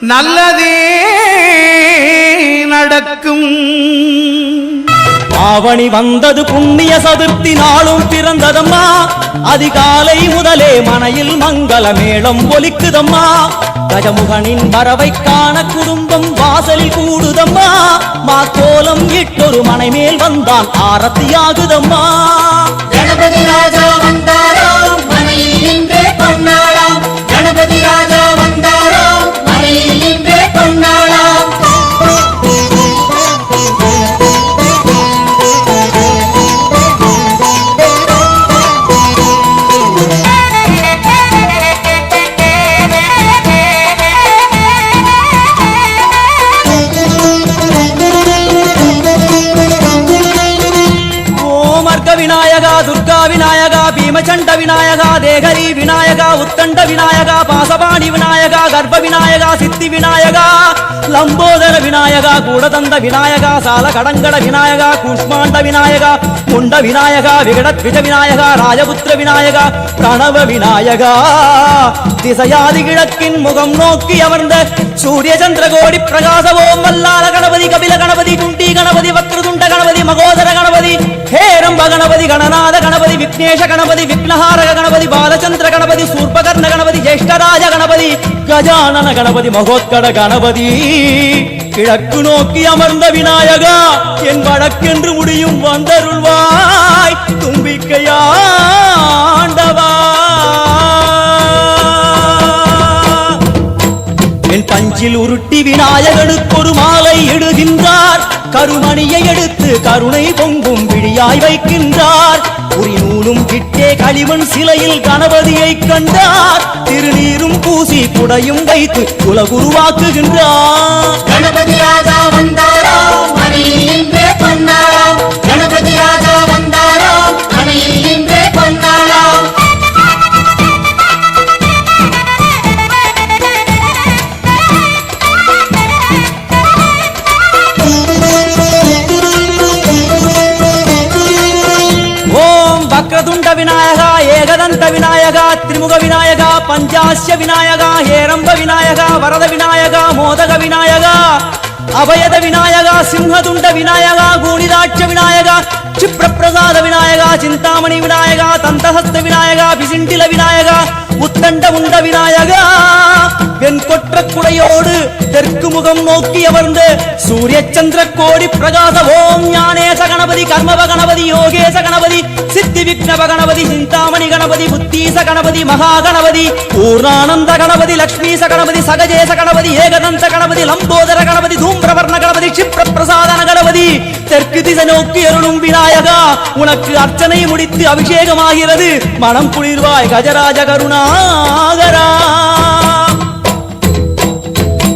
நல்லதே நடக்கும். ஆவணி வந்தது புண்ணிய சதுர்த்தி நாளும் பிறந்ததம்மா. அதிகாலை முதலே மனையில் மங்கள மேளம் ஒலிக்குதம்மா. கஜமுகனின் வரவை காண குடும்பம் வாசலில் கூடுதம்மா. மாக்கோலம் இட்டொரு மனை மேல் வந்தான் ஆரத்தியாகுதம்மா. கணபதி ராஜா வந்தாராம் மனையில் நின்றே கொண்டாடாம் கணபதி ராஜா பீமச்சண்ட விநாயகா தேகரி விநாயகா உத்தண்ட விநாயகா மணி விநாயகா கர்ப்ப விநாயகா சித்தி விநாயகா லம்போதர விநாயகா கூடதந்த விநாயகா சால கடங்கட விநாயகா கூஷ்மாண்ட விநாயகா முண்ட விநாயகா விகடத்விஜ விநாயகா ராஜபுத்திர விநாயகா பிரணவ விநாயகா. திசையாதி கிழக்கின் முகம் நோக்கி அமர்ந்த சூரிய சந்திரகோடி பிரகாச ஓம் வல்லால கணபதி கபில கணபதி குண்டி கணபதி வக்ரதுண்ட கணபதி மகோதர கணபதி ஹேரம்ப கணபதி கணநாத கணபதி விக்னேஷ கணபதி விக்னஹாரக கணபதி பாலச்சந்திர கணபதி சூர்பகர்ண கணபதி ஜேஷ்டராஜ கணபதி கஜானன கணபதி மகோத்கட கணபதி. கிழக்கு நோக்கி அமர்ந்த விநாயகா என் வழக்கென்று முடியும் வந்தருள்வாய். தும்பிக்கையாண்டவா. நெஞ்சில் உருட்டி விநாயகனுக்கு ஒரு மாலை இடுகின்றார். கருமணியை எடுத்து கருணை பொங்கும் விழியாய் வைக்கின்றார். உரி நூலும் கிட்டே களிமண் சிலையில் கணபதியை கண்டார். திருநீரும் பூசி குடையும் வைத்து குலகுருவாக்குகின்றார். கணபதி வந்தாரா? விநாயகா பஞ்சாஸ்ய விநாயகா ஹேரம்ப விநாயகா வரத விநாயகா மோதக விநாயகா அபயத விநாயகா சிம்ஹதுண்ட விநாயகா கூணிதாட்ச விநாயகா க்ஷிப்ரப்பிரசாத விநாயகா சிந்தாமணி விநாயகா தந்தஹஸ்த விநாயகா பிசிண்டில விநாயகா உத்தண்ட உண்ட விநாயகா. வெண்கொற்ற குடையோடு தெற்கு முகம் நோக்கி அமர்ந்து சூரிய சந்திர கோடி பிரகாச ஓம் ஞானேச கணபதி கர்மவ கணபதி யோகேச கணபதி சித்தி விக்னவ கணபதி சிந்தாமணி கணபதி புத்தீச கணபதி மகா கணபதி பூர்ணானந்த கணபதி லக்ஷ்மீச கணபதி சகஜேச கணபதி ஏகதந்த கணபதி லம்போதர கணபதி தூம் தூம்பிரவர்ண கணபதி க்ஷிப்ர பிரசாதன கணபதி. தெற்கு திசை நோக்கி அருளும் விநாயகா. உனக்கு அர்ச்சனை முடித்து அபிஷேகமாகிறது. மனம் குளிர்வாய் கஜராஜ கருணாகரா.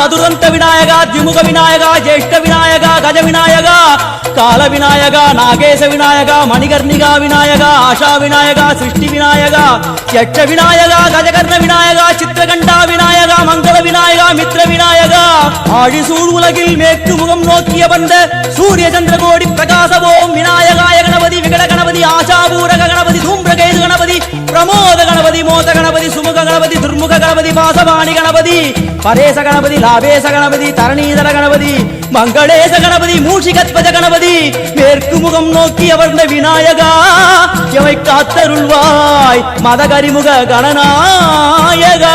சதுரந்த விநாயகா திமுக விநாயகா ஜேஷ்ட விநாயகா கஜ விநாயகா. கால விநாயகா நாகேச விநாயகா மணிகர்ணிகா விநாயகா ஆஷா விநாயகா சிருஷ்டி விநாயகா யட்ச விநாயகா கஜகர்ண விநாயகா சித்திரகண்டா விநாயகா மங்கள விநாயகா மித்ர விநாயகா. ஆழிசூழ் உலகில் மேற்கு முகம் நோக்கிய வந்த சூரிய சந்திரகோடி பிரகாச ஓம் விநாயகாய கணபதி விகட கணபதி ஆஷாபூரக கணபதி தூம்பிரகேது கணபதி பிரமோத கணபதி மோத கணபதி சுமுக கணபதி துர்முக கணபதி பாசவாணி கணபதி பரேச கணபதி லாபேச கணபதி தரணீதர கணபதி மங்களேச கணபதி மூஷிகத்வஜ கணபதி மேற்கு முகம் நோக்கி அவர்ந்த விநாயகா எவை காத்தருள்வாய் மதகரிமுக கணநாயகா.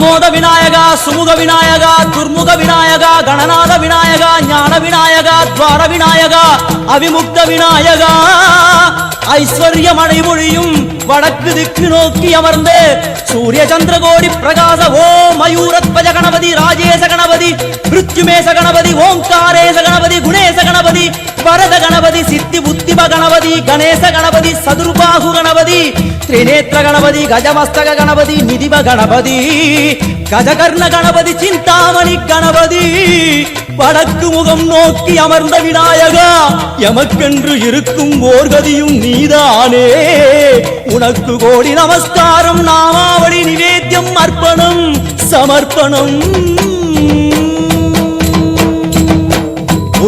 பிரமோத விநாயகா சுமுக விநாயகா துர்முக விநாயகா கணநாத விநாயகா ஞான விநாயகா துவார விநாயகா அவிமுக்த விநாயகா. ஐஸ்வர்ய மழை பொழியும் வடக்கு திக்கு நோக்கி அமர்ந்து சூரிய சந்திர கோடி பிரகாச ஓ மயூரத்வஜ கணபதி ராஜேச கணபதி மிருத்யுமேச கணபதி ஓங்காரேச கணபதி குணேச கணபதி வரத கணபதி சித்தி புத்திம கணபதி கணேச கணபதி சதுர்பாகு கணபதி திரிநேத்திர கணபதி கஜமஸ்தக கணபதி நிதிப கணபதி கஜகர்ண கணபதி சிந்தாமணி கணபதி. வடக்கு முகம் நோக்கி அமர்ந்த விநாயகா எமக்கென்று இருக்கும் ஓர்கதியும் நீதானே. உனக்கு கோடி நமஸ்காரம் நாமாவளி நிவேத்தியம் அர்ப்பணம் சமர்ப்பணம்.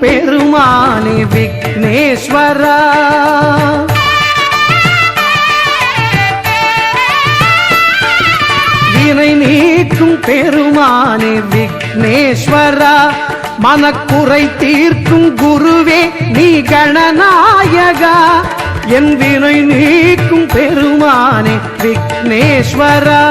பெருமானே விக்னேஸ்வரா. வினை நீக்கும் பெருமானே விக்னேஸ்வரா. மனக்குறை தீர்க்கும் குருவே நீ கணநாயகா. என் வினை நீக்கும் பெருமானே விக்னேஸ்வரா.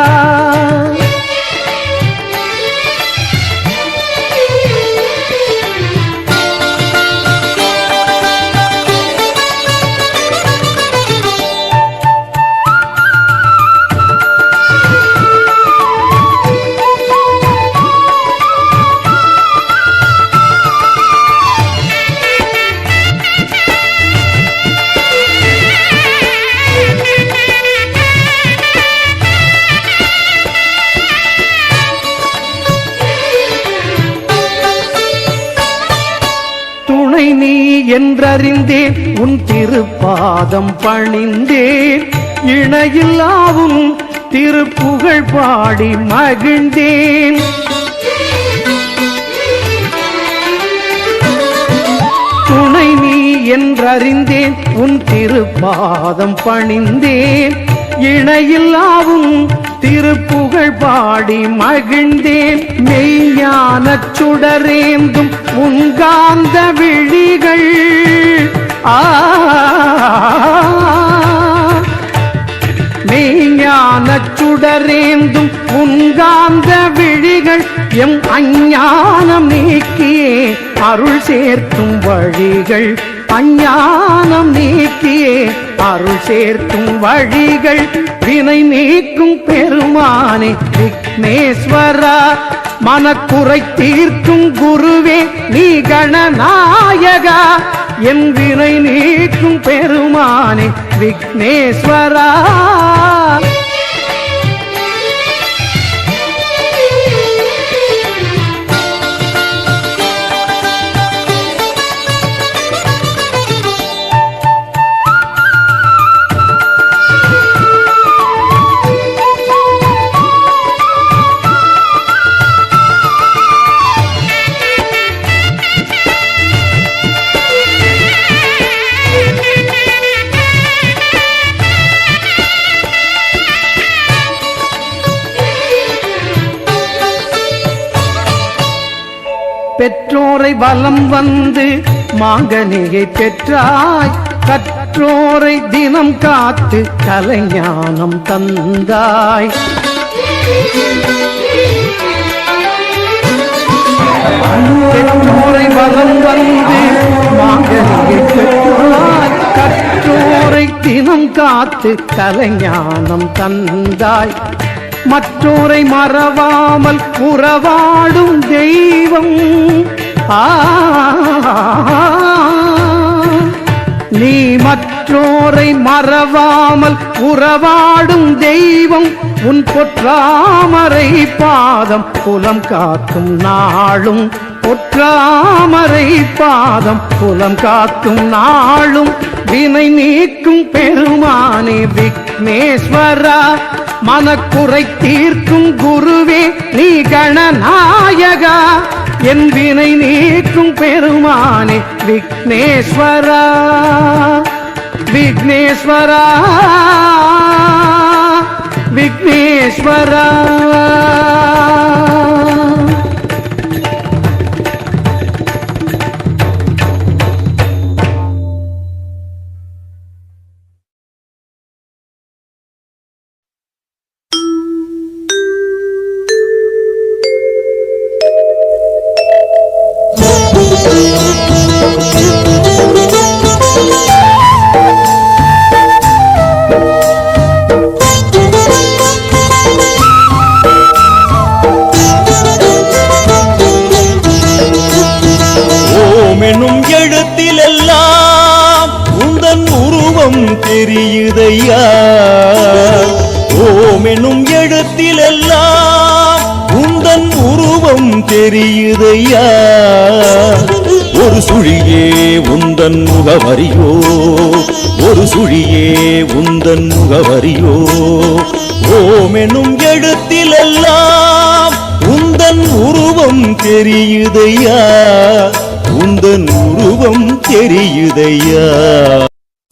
என்றறிந்தேன். உன் திருப்பாதம் பணிந்தேன். இணையில்லாவும் திருப்புகழ் பாடி மகிழ்ந்தேன். துணை நீ என்றறிந்தேன். உன் திருப்பாதம் பணிந்தேன். இணையில்லாவும் திருப்புகழ் பாடி மகிழ்ந்தேன். மெய்யான சுடரேந்தும் உங்காந்த விழிகள். ஆ மெய்ஞானச் சுடரேந்தும் உங்காந்த விழிகள். எம் அஞ்ஞானம் நீக்கியே அருள் சேர்க்கும் வழிகள். அஞ்ஞானம் நீக்கியே அருள் சேர்க்கும் வழிகள் வினை நீக்கும் பெருமானே விக்னேஸ்வரா மனக்குறை தீர்க்கும் குருவே நீ கணநாயகா என் வினை நீக்கும் பெருமானே விக்னேஸ்வரா. வலம் வந்து மாங்கனியை பெற்றாய் கற்றோரை தினம் காத்து கலைஞானம் தந்தாய். பெற்றோரை வலம் வந்து மாங்கனியை பெற்றாய் கற்றோரை தினம் காத்து கலைஞானம் தந்தாய். மற்றோரை மறவாமல் உறவாடும் தெய்வம் நீ மற்றோரை மறவாமல் உறவாடும் தெய்வம் உன் பொற்றாமரை பாதம் புலம் காக்கும் நாளும் பொற்றாமரை பாதம் புலம் காக்கும் நாளும். வினை நீக்கும் பெருமானே விக்னேஸ்வரா மனக்குறை தீர்க்கும் குருவே நீ கணநாயகா. என் வினை நீக்கும் பெருமானே விக்னேஸ்வரா விக்னேஸ்வரா விக்னேஸ்வரா. தெரியுதையா? ஓமெனும் எழுத்திலெல்லாம் உந்தன் உருவம் தெரியுதையா? ஒரு சுழியே உந்தன் முகவரியோ? ஒரு சுழியே உந்தன் முகவரியோ? ஓமெனும் எழுத்திலெல்லாம் உந்தன் உருவம் தெரியுதையா? உந்தன் உருவம் தெரியுதையா?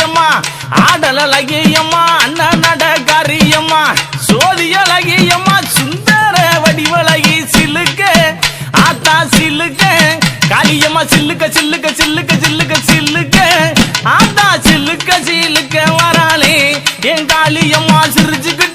அழகியம்மா ஆடல் அழகியம்மா அண்ணன் நட காரியம்மா சோதி அழகியம்மா சுந்தர வடிவழகி சில்லுக்க ஆத்தா சில்லுக்க காளியம்மா சில்லுக்க சில்லுக்க சில்லுக்க சில்லுக்க சில்லுக்க ஆத்தா சில்லுக்க சில்லுக்க வராளே என் காளியம்மா சிரிச்சுக்கிட்டு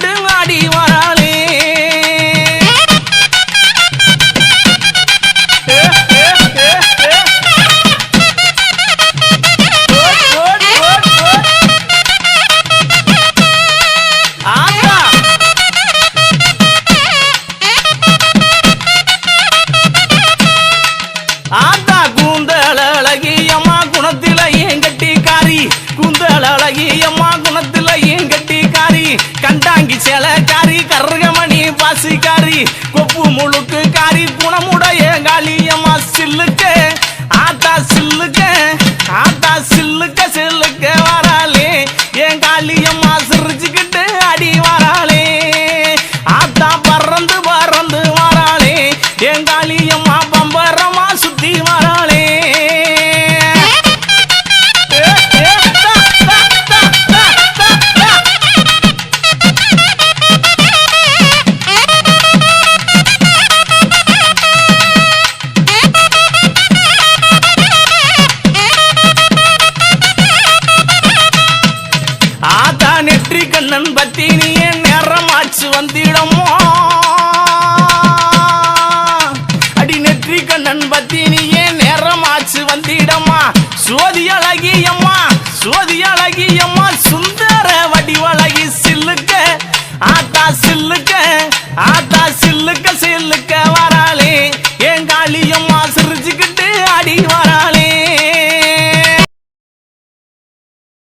கண்ணன் பத்தினிய நேரமாச்சு வந்திடமோ? அடி நெற்றி கண்ணன் பத்தினிய நேரமாச்சு வந்திடமா? சோதி அழகியம்மா சோதி அழகியம்மா சுந்தர வடிவழகி சில்லுக்க ஆத்தா சில்லுக்க ஆத்தா சில்லுக்க சில்லுக்க வரா